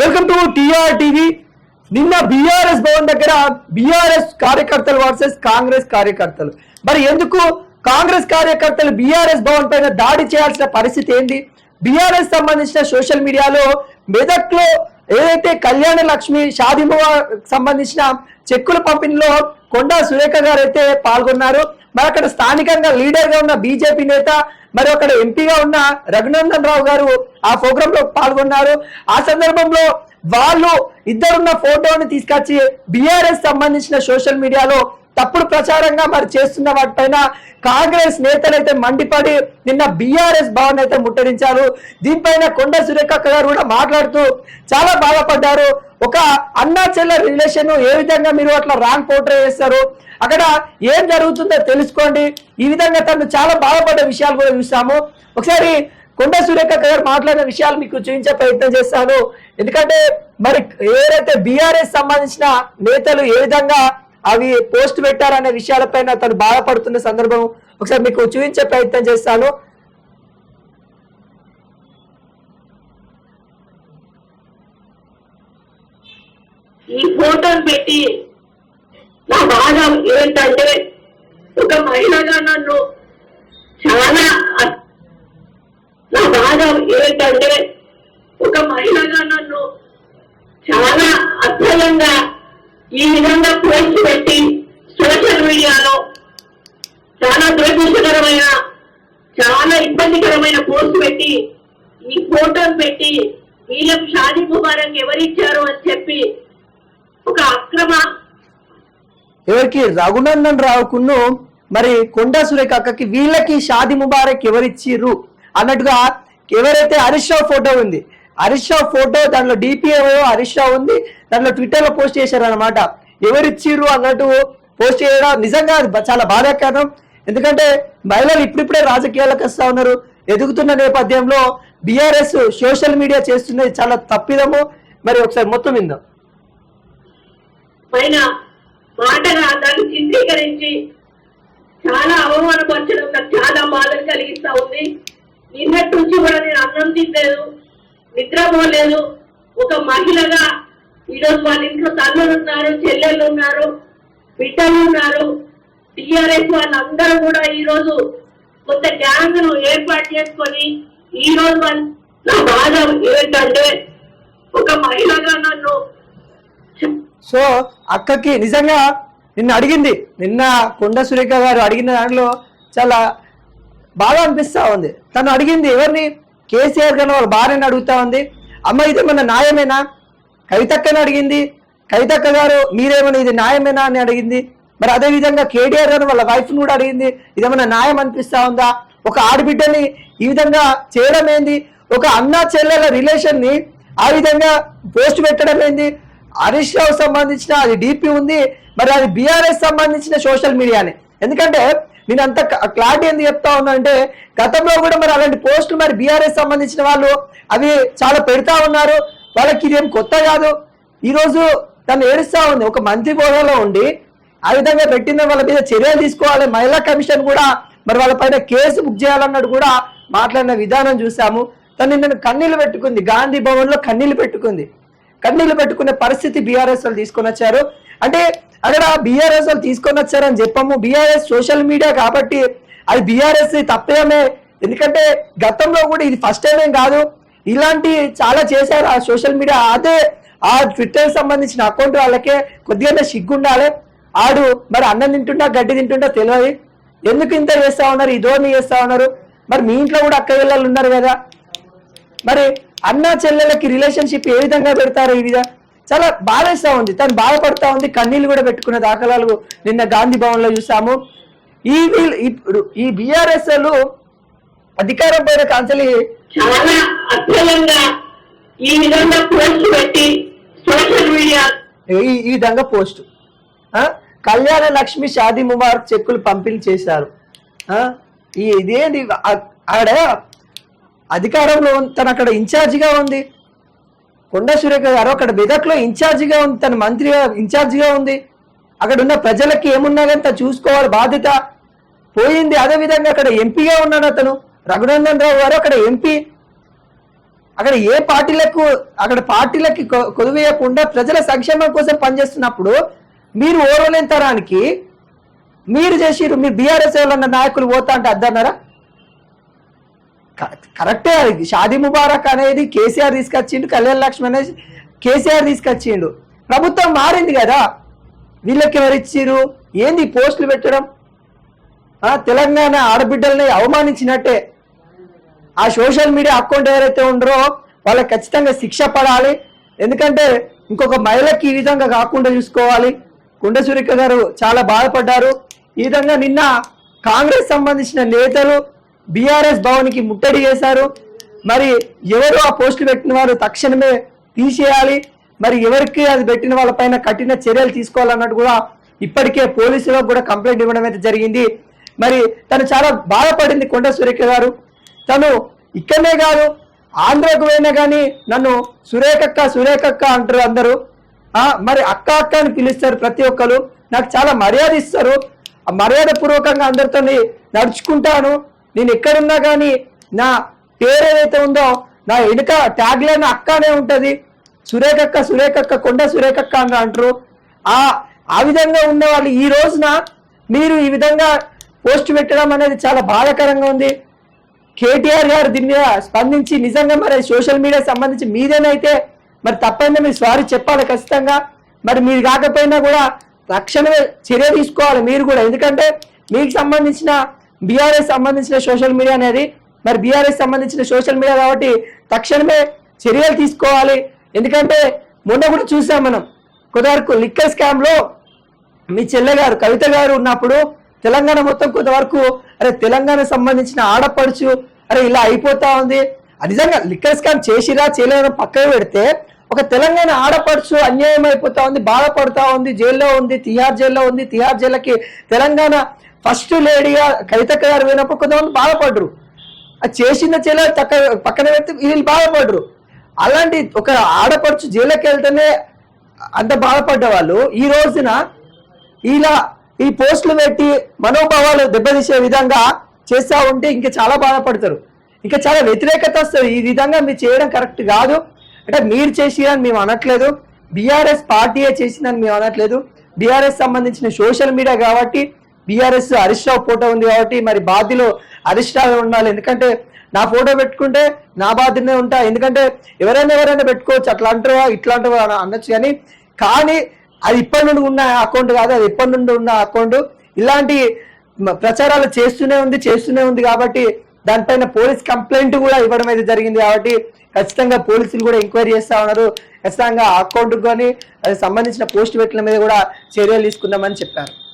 Welcome to T R TV. నిన్న BRS Bhavan దగ్గర BRS కార్యకర్తలు వర్సెస్ కాంగ్రెస్ కార్యకర్తలు. మరి ఎందుకు కాంగ్రెస్ కార్యకర్తలు బీఆర్ఎస్ భవన్ పైన దాడి చేయాల్సిన పరిస్థితి ఏంది బీఆర్ఎస్ సంబంధించిన సోషల్ మీడియాలో మెదక్లో ఏదైతే కళ్యాణ లక్ష్మి షాదిమ సంబంధించిన చెక్కుల పంపిణీలో కొండా సురేఖ గారు అయితే పాల్గొన్నారు. మరి అక్కడ స్థానికంగా లీడర్గా ఉన్న బీజేపీ నేత మరి అక్కడ ఎంపీగా ఉన్న రఘునందన్ రావు గారు ఆ ప్రోగ్రామ్లో పాల్గొన్నారు. ఆ సందర్భంలో వాళ్ళు ఇద్దరున్న ఫోటోని తీసుకొచ్చి బీఆర్ఎస్ సంబంధించిన సోషల్ మీడియాలో తప్పుడు ప్రచారంగా మరి చేస్తున్న వాటిపైన కాంగ్రెస్ నేతలు అయితే మండిపడి నిన్న బీఆర్ఎస్ భవన్ అయితే ముట్టడించారు. దీనిపైన కొండ సురేఖక్క గారు కూడా మాట్లాడుతూ చాలా బాధపడ్డారు. ఒక అన్నా చెల్ల రిలేషన్ ఏ విధంగా మీరు అట్లా రాంగ్ పోర్ట్రే చేస్తారు అక్కడ ఏం జరుగుతుందో తెలుసుకోండి. ఈ విధంగా తను చాలా బాధపడ్డ విషయాలు కూడా చూసాము. ఒకసారి కొండ సురేఖ గారు మాట్లాడిన విషయాలు మీకు చూపించే ప్రయత్నం చేస్తాను. ఎందుకంటే మరి ఏదైతే బీఆర్ఎస్ సంబంధించిన నేతలు ఏ విధంగా అవి పోస్ట్ పెట్టారనే విషయాలపైన తను బాధపడుతున్న సందర్భం ఒకసారి మీకు చూపించే ప్రయత్నం చేస్తాను. ఈ ఫోటోని పెట్టి నా బాధ ఏంటంటే ఒక మహిళగా నన్ను చాలా నా బాధ ఏంటంటే ఒక మహిళగా నన్ను చాలా అసహ్యంగా ఈ విధంగా పోస్ట్ పెట్టి సోషల్ మీడియాలో చాలా దురదృష్టకరమైన చాలా ఇబ్బందికరమైన పోస్ట్ పెట్టి ఈ ఫోటోని పెట్టి వీళ్ళకు షాదీ ముబారక్ ఎవరిచ్చారు అని చెప్పి ఒక అక్రమ. ఎవరికి? రఘునందన్ రావుకును. మరి కొండా సురేఖ అక్కకి వీళ్ళకి షాది ముబారక్ ఎవరిచ్చిర్రు? అన్నట్టుగా ఎవరైతే హరీష్ రావు ఫోటో ఉంది హరీష్ రావు ఫోటో దాంట్లో డిపిఓ హరీష్ రావు ఉంది దాంట్లో ట్విట్టర్లో పోస్ట్ చేశారు అనమాట ఎవరిచ్చిర్రు అన్నట్టు పోస్ట్ చేయడం నిజంగా చాలా బాధాకరం. ఎందుకంటే మహిళలు ఇప్పుడిప్పుడే రాజకీయాలకు వస్తా ఉన్నారు. ఎదుగుతున్న నేపథ్యంలో బీఆర్ఎస్ సోషల్ మీడియా చేస్తున్నది చాలా తప్పిదము. మరి ఒకసారి మొత్తం విందాం. పైన మాటగా దాన్ని చిత్రీకరించి చాలా అవమానపరచడం నాకు చాలా బాధను కలిగిస్తా ఉంది. నిన్నటి నుంచి కూడా నేను అన్నం తినలేదు నిద్రపోలేదు ఒక మహిళగా ఈరోజు వాళ్ళ ఇంట్లో తల్లులు ఉన్నారు చెల్లెళ్ళు ఉన్నారు బిడ్డలు ఉన్నారు. టిఆర్ఎస్ వాళ్ళందరూ కూడా ఈరోజు కొంత గ్యాంగ్ను ఏర్పాటు చేసుకొని ఈరోజు నా బాధ ఏంటంటే ఒక మహిళగా నన్ను సో అక్కకి నిజంగా నిన్న అడిగింది. నిన్న కొండ సురేఖ గారు అడిగిన దాంట్లో చాలా బాగా అనిపిస్తూ ఉంది. తను అడిగింది ఎవరిని? కేసీఆర్ గారిని వాళ్ళ భార్యని అడుగుతా ఉంది. అమ్మ ఇది ఇదేమన్నా న్యాయమేనా? కవితక్కని అడిగింది. కవితక్క గారు మీరేమన్నా ఇది న్యాయమేనా అని అడిగింది. మరి అదే విధంగా కేటీఆర్ గారు వాళ్ళ వైఫ్ కూడా అడిగింది. ఇదేమన్నా న్యాయం అనిపిస్తా ఉందా? ఒక ఆడబిడ్డని ఈ విధంగా చేయడం ఏంది? ఒక అన్న చెల్లెల రిలేషన్ని ఆ విధంగా పోస్ట్ పెట్టడం ఏంది? హరీష్ రావు సంబంధించిన అది డిపి ఉంది మరి అది బీఆర్ఎస్ సంబంధించిన సోషల్ మీడియానే ఎందుకంటే నేను అంత క్లారిటీ ఎందుకు చెప్తా ఉన్నానంటే గతంలో కూడా మరి అలాంటి పోస్టులు మరి బీఆర్ఎస్ సంబంధించిన వాళ్ళు అవి చాలా పెడతా ఉన్నారు. వాళ్ళకి ఇదేం కొత్త కాదు. ఈరోజు తను ఏడుస్తా ఉంది ఒక మంత్రి హోదాలో ఉండి ఆ విధంగా పెట్టిన వాళ్ళ మీద చర్యలు తీసుకోవాలి. మహిళా కమిషన్ కూడా మరి వాళ్ళ పైన కేసు బుక్ చేయాలన్నట్టు కూడా మాట్లాడిన విధానం చూసాము. తను నిన్న కన్నీళ్ళు పెట్టుకుంది గాంధీ భవన్లో కన్నీళ్ళు పెట్టుకుంది. కన్నీళ్ళు పెట్టుకునే పరిస్థితి బీఆర్ఎస్ వాళ్ళు తీసుకొని వచ్చారు. అంటే అక్కడ బీఆర్ఎస్ వాళ్ళు తీసుకొని వచ్చారని చెప్పాము. బీఆర్ఎస్ సోషల్ మీడియా కాబట్టి అది బీఆర్ఎస్ తప్పేమే. ఎందుకంటే గతంలో కూడా ఇది ఫస్ట్ టైం ఏం కాదు. ఇలాంటి చాలా చేశారు ఆ సోషల్ మీడియా. అదే ఆ ట్విట్టర్ సంబంధించిన అకౌంట్ వాళ్ళకే కొద్దిగానే సిగ్గుండాలి. ఆడు మరి అన్నం తింటుంటా గడ్డి తింటుంటా తెలియదు. ఎందుకు ఇంత చేస్తా ఉన్నారు? ఇదో చేస్తా ఉన్నారు. మరి మీ ఇంట్లో కూడా అక్క పిల్లలు ఉన్నారు కదా. మరి అన్న చెల్లెలకి రిలేషన్షిప్ ఏ విధంగా పెడతారు ఈ విధంగా చాలా బాధేస్తా ఉంది. తను బాధపడతా ఉంది. కన్నీళ్ళు కూడా పెట్టుకునే దాఖలాలు నిన్న గాంధీ భవన్లో చూసాము ఈ వీళ్ళు ఇప్పుడు ఈ బీఆర్ఎస్ అధికారం పైన అసహ్యంగా ఈ విధంగా పోస్ట్ పెట్టి సోషల్ మీడియా ఈ విధంగా పోస్ట్? కళ్యాణ లక్ష్మి షాదీ ముబారక్ చెక్కులు పంపిణీ చేశారు? ఈ ఇదేంది ఆడ అధికారంలో తను అక్కడ ఇన్ఛార్జిగా ఉంది. కొండ సురేఖ గారు అక్కడ మెదక్లో ఇన్ఛార్జిగా ఉంది తన మంత్రిగా ఇన్ఛార్జిగా ఉంది. అక్కడ ఉన్న ప్రజలకి ఏమున్నా కానీ తను చూసుకోవాలి బాధ్యత. పోయింది అదే విధంగా అక్కడ ఎంపీగా ఉన్నాడు అతను. రఘునందన్ రావు గారు అక్కడ ఎంపీ. అక్కడ ఏ పార్టీలకు అక్కడ పార్టీలకి కొలువేయకుండా కొదువేయకుండా ప్రజల సంక్షేమం కోసం పనిచేస్తున్నప్పుడు మీరు ఓర్వలేని తరానికి మీరు చేసిరు మీరు బీఆర్ఎస్ నాయకులు పోతా అంటే అద్దన్నారా కరెక్టే అది. షాదీ ముబారక్ అనేది కేసీఆర్ తీసుకొచ్చిండు కళ్యాణ్ లక్ష్మి అనేది కేసీఆర్ తీసుకొచ్చిండు. ప్రభుత్వం మారింది కదా. వీళ్ళకి ఎవరిచ్చిరు ఏంది పోస్టులు పెట్టడం? తెలంగాణ ఆడబిడ్డల్ని అవమానించినట్టే. ఆ సోషల్ మీడియా అకౌంట్ ఎవరైతే ఉండరో వాళ్ళకి ఖచ్చితంగా శిక్ష పడాలి. ఎందుకంటే ఇంకొక మహిళకి ఈ విధంగా కాకుండా చూసుకోవాలి. కుండ గారు చాలా బాధపడ్డారు. ఈ విధంగా నిన్న కాంగ్రెస్ సంబంధించిన నేతలు బీఆర్ఎస్ భవన్కి ముట్టడి చేశారు. మరి ఎవరు ఆ పోస్టులు పెట్టిన వారు తక్షణమే తీసేయాలి. మరి ఎవరికి అది పెట్టిన వాళ్ళపైన కఠిన చర్యలు తీసుకోవాలన్నట్టు కూడా ఇప్పటికే పోలీసులకు కూడా కంప్లైంట్ ఇవ్వడం అయితే జరిగింది. మరి తను చాలా బాధపడింది కొండ సురేఖ గారు. తను ఇక్కడనే కాదు ఆంధ్రకు పోయినా కానీ నన్ను సురేఖక్క సురేఖక్క అంటారు అందరూ. మరి అక్క అక్క అని పిలుస్తారు ప్రతి ఒక్కరు. నాకు చాలా మర్యాద ఇస్తారు. ఆ మర్యాద పూర్వకంగా అందరితో నడుచుకుంటాను. నేను ఎక్కడున్నా కానీ నా పేరు ఏదైతే ఉందో నా వెనుక ట్యాగ్ లైన్ అక్కనే ఉంటుంది. సురేఖక్క సురేఖక్క కొండ సురేఖక్క అని అంటారు. ఆ ఆ విధంగా ఉన్న వాళ్ళు ఈ రోజున మీరు ఈ విధంగా పోస్ట్ పెట్టడం అనేది చాలా బాధాకరంగా ఉంది. కేటీఆర్ గారు దీని మీద స్పందించి నిజంగా మరి సోషల్ మీడియా సంబంధించి మీదేనైతే మరి తప్పైందా మీరు సారీ చెప్పాలి ఖచ్చితంగా. మరి మీరు కాకపోయినా కూడా తక్షణమే చర్య తీసుకోవాలి మీరు కూడా. ఎందుకంటే మీకు సంబంధించిన బీఆర్ఎస్ సంబంధించిన సోషల్ మీడియా అనేది మరి బీఆర్ఎస్ సంబంధించిన సోషల్ మీడియా కాబట్టి తక్షణమే చర్యలు తీసుకోవాలి. ఎందుకంటే మొన్న కూడా చూసాం మనం కొంతవరకు లిక్కర్ స్కామ్లో మీ చెల్లె గారు కవిత గారు ఉన్నప్పుడు తెలంగాణ మొత్తం కొంతవరకు అరే తెలంగాణ సంబంధించిన ఆడపడుచు అరే ఇలా అయిపోతా ఉంది. నిజంగా లిక్కర్ స్కామ్ చేసిరా చేయలేదని పక్కన పెడితే ఒక తెలంగాణ ఆడపడుచు అన్యాయం అయిపోతా ఉంది బాధపడతా ఉంది జైల్లో ఉంది తిహార్ జైల్లో ఉంది తిహార్ జైలకి తెలంగాణ ఫస్ట్ లేడీగా కవితక్క గారు పోయినప్పుడు కొంతమంది బాధపడరు. అది చేసిన చెల్లె తక్క పక్కన పెడితే వీళ్ళు బాధపడరు. అలాంటి ఒక ఆడపడుచు జైలుకి వెళ్తేనే అంత బాధపడ్డ వాళ్ళు ఈ రోజున ఇలా ఈ పోస్టులు పెట్టి మనోభావాలు దెబ్బతీసే విధంగా చేస్తా ఉంటే ఇంకా చాలా బాధపడతారు. ఇంకా చాలా వ్యతిరేకత వస్తుంది. ఈ విధంగా మీరు చేయడం కరెక్ట్ కాదు. అంటే మీరు చేసిరని మేము అనట్లేదు. బీఆర్ఎస్ పార్టీయే చేసిందని మేము అనట్లేదు. బీఆర్ఎస్ సంబంధించిన సోషల్ మీడియా కాబట్టి బీఆర్ఎస్ హరీష్ రావు ఫోటో ఉంది కాబట్టి మరి బాధ్యలో హరీష్ రావు ఉండాలి? ఎందుకంటే నా ఫోటో పెట్టుకుంటే నా బాధ్యతనే ఉంటా. ఎందుకంటే ఎవరైనా ఎవరైనా పెట్టుకోవచ్చు. అట్లా అంటారా ఇట్లా అంటారా అని అనొచ్చు కానీ కానీ అది ఇప్పటి నుండి ఉన్న అకౌంట్ కాదు. అది ఇప్పటి నుండి ఉన్న అకౌంట్. ఇలాంటి ప్రచారాలు చేస్తూనే ఉంది చేస్తూనే ఉంది కాబట్టి దానిపైన పోలీస్ కంప్లైంట్ కూడా ఇవ్వడం అయితే జరిగింది కాబట్టి ఖచ్చితంగా పోలీసులు కూడా ఎంక్వైరీ చేస్తా ఉన్నారు. ఖచ్చితంగా అకౌంట్ కానీ అది సంబంధించిన పోస్ట్ పెట్టిన మీద కూడా చర్యలు తీసుకుందామని చెప్పారు.